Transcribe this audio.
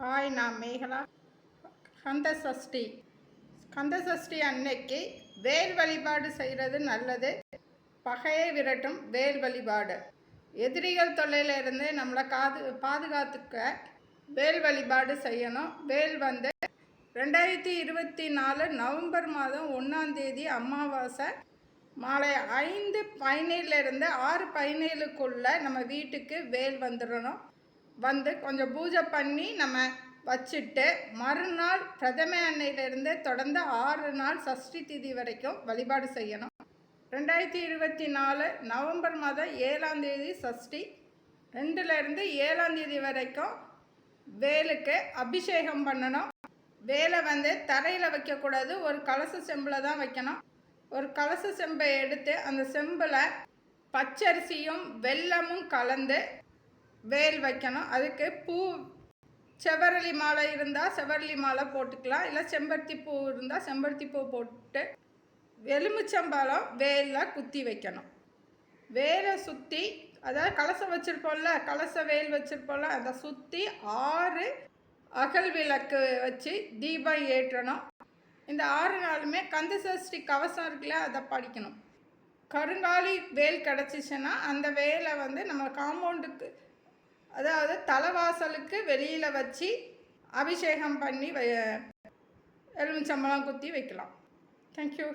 Hi நான் மேகலா. கந்த சஷ்டி. கந்த சஷ்டி அன்னைக்கு வேல் வழிபாடு செய்கிறது நல்லது. பகையை விரட்டும் வேல் வழிபாடு. எதிரிகள் தொல்லையிலிருந்து நம்மளை காது பாதுகாத்துக்க வேல் வழிபாடு செய்யணும். வேல் வந்து ரெண்டாயிரத்தி இருபத்தி நாலு நவம்பர் மாதம் ஒன்றாம் தேதி அமாவாசை மாலை ஐந்து பதினேழுலேருந்து ஆறு பதினேழுக்குள்ளே நம்ம வீட்டுக்கு வேல் வந்துடணும். வந்து கொஞ்சம் பூஜை பண்ணி நம்ம வச்சுட்டு மறுநாள் பிரதம அன்னையிலேருந்து தொடர்ந்து ஆறு நாள் சஷ்டி திதி வரைக்கும் வழிபாடு செய்யணும். ரெண்டாயிரத்தி இருபத்தி நாலு நவம்பர் மாதம் ஏழாம் தேதி சஷ்டி. ரெண்டுலேருந்து ஏழாம் தேதி வரைக்கும் வேலுக்கு அபிஷேகம் பண்ணணும். வேலை வந்து தரையில் வைக்கக்கூடாது ஒரு கலச செம்பில் தான் வைக்கணும். ஒரு கலச செம்பை எடுத்து அந்த செம்பில் பச்சரிசியும் வெல்லமும் கலந்து வேல் வைக்கணும். அதுக்கு பூ செவரளி மாலை இருந்தால் செவரளி மாலை போட்டுக்கலாம். இல்லை செம்பருத்தி பூ இருந்தால் செம்பருத்தி பூ போட்டு எலுமிச்சம்பழம் வேலில் குத்தி வைக்கணும். வேலை சுற்றி அதாவது கலசம் வச்சுருப்போம்ல கலச வேல் வச்சுருப்போம்ல அதை சுற்றி ஆறு அகல் விளக்கு வச்சு தீபம் ஏற்றணும். இந்த ஆறு நாளுமே கந்த சஷ்டி கவசம் இருக்குல்ல அதை படிக்கணும். கருங்காலி வேல் கிடச்சிச்சின்னா அந்த வேலை வந்து நம்ம காம்பவுண்டுக்கு அதாவது தலைவாசலுக்கு வெளியில் வச்சு அபிஷேகம் பண்ணி வ எலுமிச்சம்பழம் குத்தி வைக்கலாம். தேங்க்யூ